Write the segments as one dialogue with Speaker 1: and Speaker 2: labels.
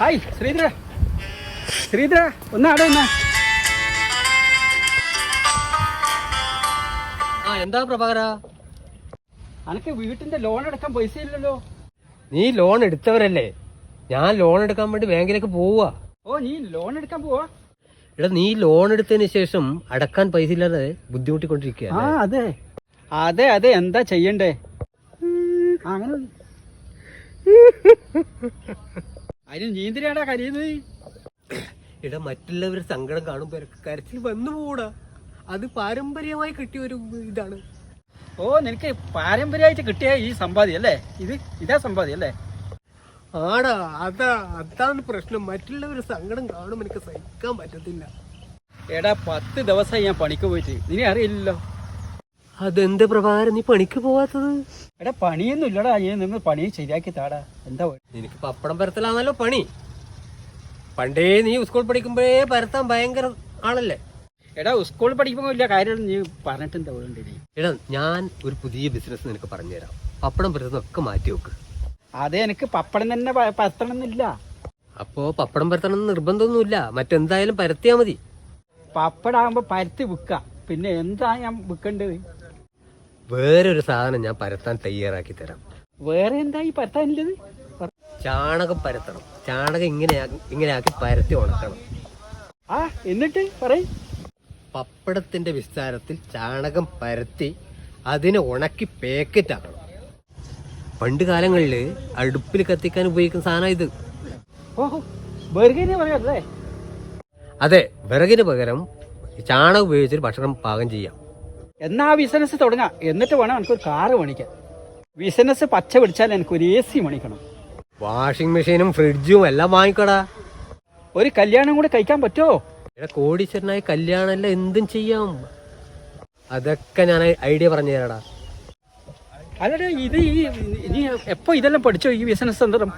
Speaker 1: Hi Sreedhara. Sreedhara ഒന്നാടെ ഒന്ന്.
Speaker 2: ആ എന്താ പ്രഭാകര?
Speaker 1: അനക്ക് വീട്ടിന്റെ ലോൺ എടുക്കാൻ പൈസ ഇല്ലല്ലോ.
Speaker 2: നീ ലോൺ എടുത്തവരല്ലേ? ഞാൻ ലോൺ എടുക്കാൻ വേണ്ടി ബാങ്കിലേക്ക് പോവുക
Speaker 1: ഓ നീ ലോൺ എടുക്കാൻ പോവാ?
Speaker 2: എടാ നീ ലോൺ എടുത്തതിന് ശേഷം അടക്കാൻ പൈസ ഇല്ലാതെ ബുദ്ധിമുട്ടിക്കൊണ്ടിരിക്കുക
Speaker 1: ആ അതെ. അതെ അതെ എന്താ ചെയ്യണ്ടേ? അങ്ങനെ. അതിന് നീന്തിരിയാടാ കരയുന്നത്?
Speaker 2: ഇട മറ്റുള്ളവരുടെ സങ്കടം കാണുമ്പോൾ എനിക്ക് കരച്ചിൽ വന്നു പോടാ അത് പാരമ്പര്യമായി കിട്ടിയ ഒരു ഇതാണ്.
Speaker 1: ഓ നിനക്ക് പാരമ്പര്യമായിട്ട് കിട്ടിയ ഈ സമ്പാദ്യം അല്ലേ? ഇത് ഇതാ സമ്പാദ്യം അല്ലേ?
Speaker 2: ആടാ അതാ അതാണ് പ്രശ്നം. മറ്റുള്ളവരുടെ സങ്കടം കാണുമ്പോ എനിക്ക് സഹിക്കാൻ പറ്റത്തില്ല.
Speaker 1: എടാ പത്ത് ദിവസമായി ഞാൻ പണിക്ക് പോയിട്ട്. നിന്നെ അറിയില്ലല്ലോ.
Speaker 2: അതെന്ത് പ്രഭാകരൻ നീ പണിക്ക് പോവാത്തത്?
Speaker 1: എടാ പണിയൊന്നും ഇല്ലടാ ഞാൻ നിങ്ങൾ പണി ശരിയാക്കി താടാ. എന്താ?
Speaker 2: നിനക്ക് പപ്പടം പരത്തലാണല്ലോ പണി. പണ്ടേ നീ സ്കൂൾ പഠിക്കുമ്പോഴേ പരത്താൻ ഭയങ്കര ആളല്ലേ?
Speaker 1: എടാ സ്കൂൾ പഠിക്കുമ്പോൾ ഇല്ല കാര്യം നീ പറഞ്ഞിട്ട് എന്താ വേണ്ടി
Speaker 2: എടാ ഞാൻ ഒരു പുതിയ ബിസിനസ് നിനക്ക് പറഞ്ഞുതരാം. പപ്പടം പരത്തുന്നൊക്കെ മാറ്റി വെക്ക്.
Speaker 1: അതെ എനിക്ക് പപ്പടം തന്നെ പരത്തണം എന്നില്ല
Speaker 2: അപ്പോ പപ്പടം പരത്തണം എന്ന് നിർബന്ധമൊന്നുമില്ല. മറ്റെന്തായാലും പരത്തിയാ മതി.
Speaker 1: പപ്പടാകുമ്പോ പരത്തി വിൽക്കാം പിന്നെ എന്താ ഞാൻ വിൽക്കേണ്ടത്
Speaker 2: വേറൊരു സാധനം ഞാൻ പരത്താൻ തയ്യാറാക്കി തരാം.
Speaker 1: വേറെ എന്താ ഈ പരത്താനുള്ളത്? പറ.
Speaker 2: ചാണകം പരത്തണം. ചാണകം ഇങ്ങനെ ഇങ്ങനെ ആക്കി പരത്തി ഉണക്കണം.
Speaker 1: ആ എന്നിട്ട് പറയും.
Speaker 2: പപ്പടത്തിന്റെ വിസ്താരത്തിൽ ചാണകം പരത്തി അതിനെ ഉണക്കി പാക്കറ്റ് ആക്കണം. പണ്ട് കാലങ്ങളിൽ അടുപ്പിൽ കത്തിക്കാൻ ഉപയോഗിക്കുന്ന സാധനം ഇത്.
Speaker 1: ഓഹോ
Speaker 2: അതെ വിറകിന് പകരം ചാണകം ഉപയോഗിച്ചിട്ട് ഭക്ഷണം പാകം ചെയ്യാം.
Speaker 1: എന്നാ ബിസിനസ് തുടങ്ങാം? എന്നിട്ട് വേണം എനിക്കൊരു കാറ് മേടിക്കാൻ. ബിസിനസ് പച്ച പിടിച്ചാൽ എനിക്കൊരു എ സി മേടിക്കണം.
Speaker 2: വാഷിംഗ് മെഷീനും ഫ്രിഡ്ജും എല്ലാം വാങ്ങിക്കടാ.
Speaker 1: ഒരു കല്യാണം കൂടെ കഴിക്കാൻ പറ്റുമോ
Speaker 2: കോടീശ്വരനായി കല്യാണം എല്ലാം എന്തും ചെയ്യാം. അതൊക്കെ ഞാൻ ഐഡിയ പറഞ്ഞു തരാടാ.
Speaker 1: അല്ലടാ ഇത് ഈ നീ എപ്പോ ഇതെല്ലാം പഠിച്ചോ ഈ ബിസിനസ് തന്ത്രം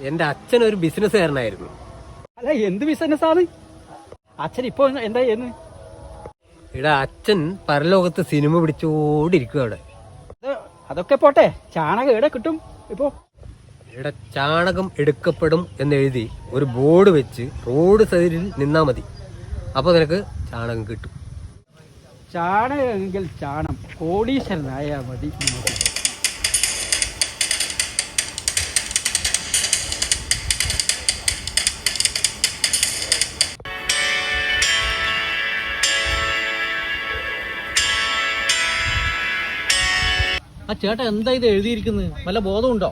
Speaker 2: എന്റെ അച്ഛൻ ഒരു ബിസിനസ്സുകാരനായിരുന്നു
Speaker 1: അല്ല എന്ത് ബിസിനസ് ആണ്? അച്ഛൻ ഇപ്പൊ എന്താ ചെയ്യുന്നത്?
Speaker 2: ഇവിടെ അച്ഛൻ പരലോകത്ത് സിനിമ പിടിച്ചോണ്ടിരിക്കുക അവിടെ.
Speaker 1: അതൊക്കെ പോട്ടെ. ചാണകം എവിടെ കിട്ടും? ഇപ്പോ.
Speaker 2: ഇവിടെ ചാണകം എടുക്കപ്പെടും എന്നെഴുതി ഒരു ബോർഡ് വെച്ച് റോഡ് സൈഡിൽ നിന്നാ മതി. അപ്പൊ നിനക്ക് ചാണകം കിട്ടും.
Speaker 1: ചാണകമെങ്കിൽ ചാണം. കോടീശ്വരനായാ മതി. നമുക്ക്.
Speaker 3: ആ ചേട്ടാ എന്താ ഇത് എഴുതിയിരിക്കുന്നത്? വല്ല ബോധമുണ്ടോ?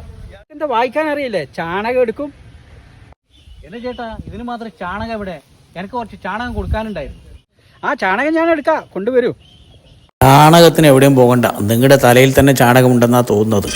Speaker 1: എന്താ വായിക്കാൻ അറിയില്ലേ? ചാണകം എടുക്കും.
Speaker 3: എന്നെ ചേട്ടാ ഇതിന് മാത്രം ചാണകം എവിടെ? എനിക്ക് കുറച്ച് ചാണകം കൊടുക്കാനുണ്ടായിരുന്നു.
Speaker 1: ആ ചാണകം ഞാൻ എടുക്കാം. കൊണ്ടുവരൂ.
Speaker 4: ചാണകത്തിന് എവിടെയും പോകണ്ട. നിങ്ങളുടെ തലയിൽ തന്നെ ചാണകമുണ്ടെന്നാ തോന്നുന്നത്.